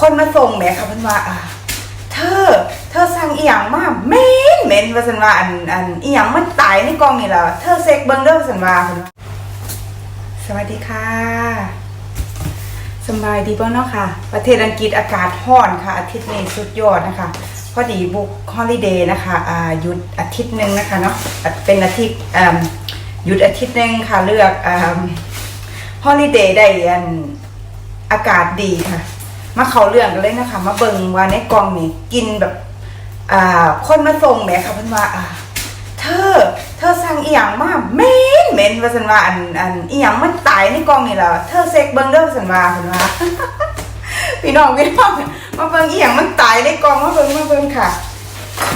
คนมาส่งแหมค่ะเพิ่นว่าอ่าเธอ เธอสั่งอีหยังมาเหม็นเหม็นว่าซั่นว่าอันอันอีหยังมันตายในกล่องนี่ล่ะเธอเซ็กเบิ่งเด้อว่าซั่นว่าเพิ่นว่าสวัสดีค่ะสบายดีเบ่เนาะค่ะ ประเทศอังกฤษอากาศร้อนค่ะ อาทิตย์นี้สุดยอดนะคะพอดีบุกฮอลิเดย์นะคะอ่าหยุดอาทิตย์หนึ่งนะคะเนาะเป็นอาทิตย์อ่าหยุดอาทิตย์หนึ่งค่ะเลือกอ่าฮอลิเดย์ได้อันอากาศดีค่ะ มาเขาเรื่องกันเลยนะคะ มาเบิ่งว่าในกล่องนี่กินแบบอ่าคนมาส่งแหมค่ะเพิ่นว่าอ่า เธอ เธอสั่งอีหยังมาเหม็นเหม็นว่าซั่นว่าอันอันอีหยังมันตายในกล่องนี่ล่ะเธอเซ็กเบิ่งเด้อว่าซั่นว่าเพิ่นว่า พี่น้องพี่น้องมาเบิ่งอีหยังมันตายในกล่องมาเบิ่งมาเบิ่งค่ะ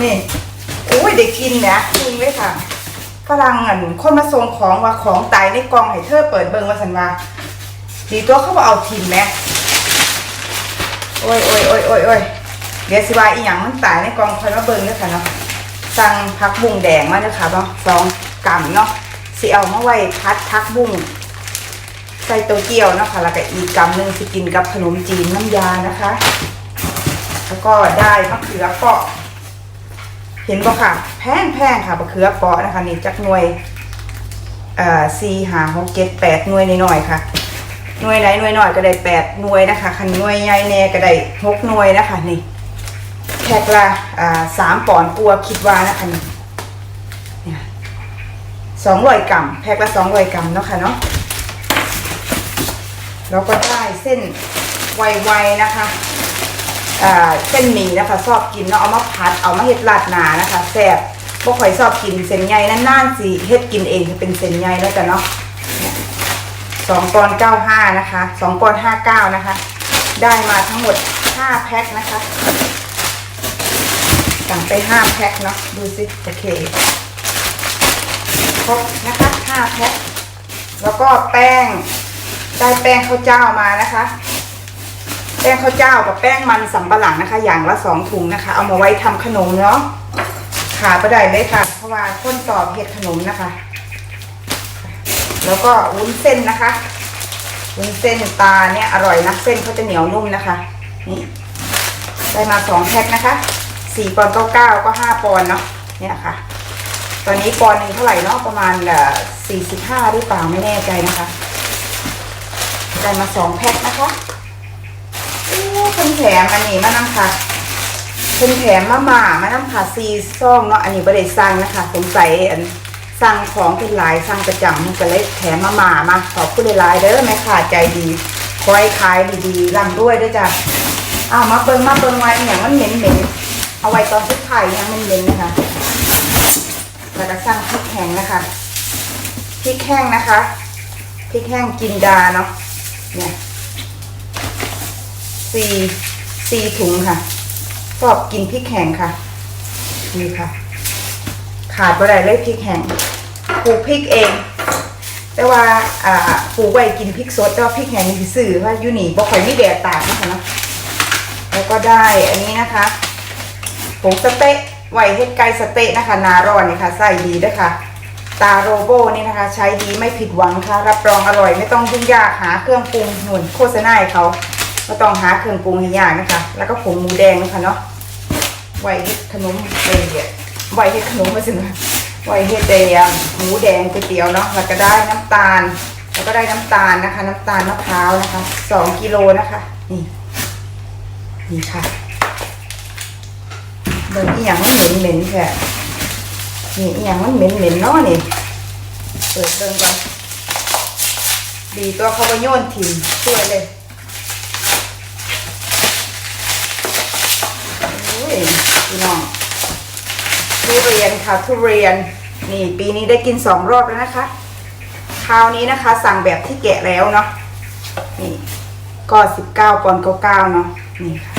นี่โอ้ยได้กินแหมจริงเลยค่ะฝรั่งอันคนมาส่งของว่าของตายในกล่องให้เธอเปิดเบิ่งว่าซั่นว่าดีตัวเขาบอกเอาทิมแหม โอ้ยโอ้ยโอ้ยโอ้ยโอ้ยเดี๋ยวสิว่าอีหยังมันตายในกองคอยมาเบิ่งเด้อค่ะเนาะสั่งผักบุ้งแดงมาเด้อค่ะเนาะสองกำเนาะสิเอามาไว้พัดผักบุ้งใส่โตเกียวเนาะค่ะแล้วก็อีกกำหนึ่งสิกินกับขนมจีนน้ำยานะคะ แล้วก็ได้มะเขือเปราะ เห็นบ่ค่ะ แพงแพงค่ะมะเขือเปราะนะคะนี่จักหน่วยเอ่อสี่หาหกเจ็ดแปดหน่วยน้อยๆค่ะ หน่วยไหนหน่วยหน้อยก็ได้แปดหน่วยนะคะคันหน่วยใหญ่แน่ก็ได้หกหน่วยนะคะนี่แพ็คละอ่าสามปอนด์กลัวคิดว่านะคะนี่เนี่ยสองร้อยกรัมแพ็คละสองร้อยกรัมเนาะค่ะเนาะแล้วก็ได้เส้นไวๆนะคะเส้นหมี่นะคะชอบกินเนาะเอามาผัดเอามาเฮ็ดราดหนานะคะแซ่บบ่ค่อยชอบกินเส้นใหญ่นานๆสิเฮ็ดกินเองจะเป็นเส้นใหญ่แล้วจ้ะเนาะ สองปอนเก้าห้านะคะสองปอนห้าเก้านะคะ ได้มาทั้งหมดห้าแพ็คนะคะสั่งไปห้าแพ็คเนาะดูสิโอเคครบนะคะห้าแพ็คแล้วก็แป้งได้แป้งข้าวเจ้ามานะคะ แป้งข้าวเจ้ากับแป้งมันสำปะหลังนะคะ อย่างละสองถุงนะคะ เอามาไว้ทำขนมเนาะขากระดไปได้ค่ะ เพราะว่าข้นสอบเห็ดขนมนะคะ แล้วก็วุ้นเส้นนะคะ วุ้นเส้นตาเนี่ยอร่อยนะเส้นเขาจะเหนียวนุ่มนะคะ นี่ ได้มาสองแพ็คนะคะสี่ปอนด์เก้าเก้าก็ห้าปอนด์เนาะ เนี่ยค่ะ ตอนนี้ปอนด์หนึ่งเท่าไหร่เนาะประมาณสี่สิบห้าหรือเปล่าไม่แน่ใจนะคะ ได้มาสองแพ็คนะคะโอ้เพิ่นแถมอันนี้มานำค่ะเพิ่นแถมมาหม่ามานำค่ะซีซ่องเนาะ อันนี้บริสั่งนะคะสงสัยอัน สั่งของเป็นหลายสั่งประจำมันก็เลยแถมมาหมามาขอบคุณหลายเด้อแม่ค่ะใจดีคอยขายดีๆร่ำด้วยด้วยจ้ะอ้าวมาเบิงมาเบิงไว้อย่างมันเหม็นเหม็นเอาไว้ตอนสุดท้ายยังมันเหม็นนะคะแล้วก็สั่งพริกแห้งนะคะพริกแห้งนะคะพริกแห้งจินดาเนาะเนี่ยสี่สี่ถุงค่ะชอบกินพริกแห้งค่ะนี่ค่ะ ขาดไปได้เลยพริกแห้งปลูกพริกเอง แต่ว่าอ่าปลูกไว้กินพริกสดแต่ว่าพริกแห้งนี่สิซื้อว่าอยู่นี่บ่ค่อยมีแดดตากนะคะเนาะแล้วก็ได้อันนี้นะคะผงสเต๊ะไหวเฮ็ดไก่สเต๊ะนะคะ นารอนนี่ค่ะใส่ดีด้วยค่ะ ตาโรโบนี่นะคะ ใช้ดีไม่ผิดหวังค่ะ รับรองอร่อยไม่ต้องยุ่งยากหาเครื่องปรุงหนุนโฆษณาให้เขาไม่ต้องหาเครื่องปรุงให้ยากนะคะ แล้วก็ผงหมูแดงนะคะเนาะไหวเฮ็ดขนมเอ้ย ไหวเฮ็ดขนมมาสินะไหวเฮ็ดเดียหมูแดงก๋วยเตี๋ยวเนาะแล้วก็ได้น้ำตาล แล้วก็ได้น้ำตาลนะคะ น้ำตาลมะพร้าวนะคะสองกิโลนะคะนี่นี่ค่ะเบิ่งอีหยังมันเหม็นเหม็นแค่นี่อีหยังมันเหม็นเหม็นเนาะนี่เปิดเบิ่งก่อนดีตัวเขาไปโยนถิ่มช่วยเลยโอ้ยพี่น้อง ทุเรียนค่ะทุเรียนนี่ปีนี้ได้กินสองรอบแล้วนะคะ คราวนี้นะคะ สั่งแบบที่แกะแล้วเนาะนี่ก็สิบเก้าปอนด์เก้าเก้าเนาะนี่ค่ะ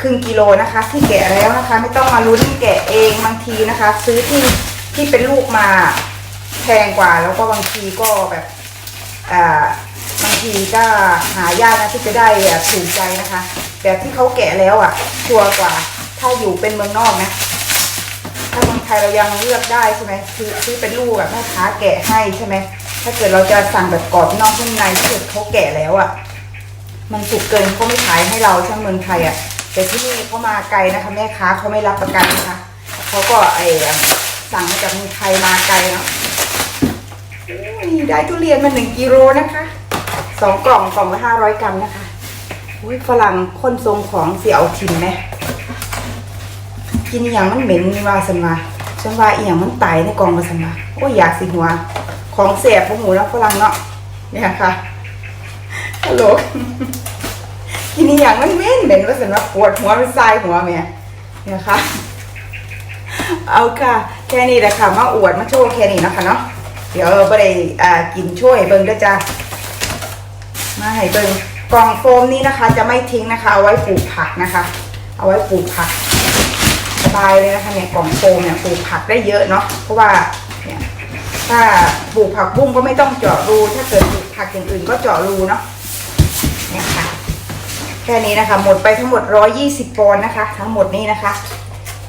ครึ่งกิโลนะคะ ที่แกะแล้วนะคะ ไม่ต้องมาลุ้นแกะเองบางทีนะคะ ซื้อที่ที่เป็นลูกมาแพงกว่าแล้วก็บางทีก็แบบอ่าบางทีก็หายากนะที่จะได้ถูกใจนะคะ แบบที่เขาแกะแล้วอะชัวร์กว่า ถ้าอยู่เป็นเมืองนอกนะ ยเรายังเลือกได้ใช่ไหมคือซื้อเป็นลูกแบบแม่ค้าแกะให้ใช่ไหมถ้าเกิดเราจะสั่งแบบกรอบนอกนุ่มในถ้าเกิดเขาแกะแล้วอะมันสุกเกินเขาไม่ขายให้เราช่างเมืองไทยอะแต่ที่นี่เขามาไกลนะคะแม่ค้าเขาไม่รับประกันนะคะเขาก็ไอสั่งมาจากเมืองไทยมาไกลเนาะอุ้ยได้ทุเรียนมาหนึ่งกิโลนะคะสองกล่องกล่องละห้าร้อยกรัมนะคะอุ้ยฝรั่งคนทรงของเสียเอาทิมไหมกินอย่างมันเหม็นมีว่าสันมา ฉันว่าอีหยังมันไตในกองมาสันาโอ้ยอยากสิหัว ของเสียบพวกหมูแล้วฝรั่งเนาะเนี่ยค่ะฮัลโหลกินอหย่างมันเม็นเหม็นว่าสันว่าปวดหัวเป็นทรายหัวแม่เนี่ยค่ะเอาค่ะแค่นี้แหละค่ะมาอวดมาโชว์แค่นี้นะคะเนาะเดี๋ยวบ่ได้อ่ากินช่วยเบิ่งด้วยจ้ามาให้เบิ่งกล่องโฟมนี้นะคะ จะไม่ทิ้งนะคะเอาไว้ปลูกผักนะคะ เอาไว้ปลูกผัก บายเลยนะคะเนี่ยกล่องโฟมเนี่ยปลูกผักได้เยอะเนาะเพราะว่าเนี่ยถ้าปลูกผักบุ้งก็ไม่ต้องเจาะรู ถ้าเกิดปลูกผักอย่างอื่นก็เจาะรูเนาะเนี่ยค่ะแค่นี้นะคะหมดไปทั้งหมด 120ปอนด์นะคะ ทั้งหมดนี้นะคะ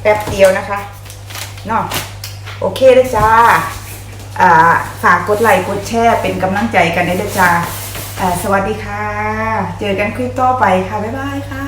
แป๊บเดียวนะคะเนาะโอเคเลยจ้าฝากกดไลค์กดแชร์เป็นกำลังใจกันได้เลยจ้าสวัสดีค่ะ เจอกันคลิปต่อไปค่ะ บ๊ายบายค่ะ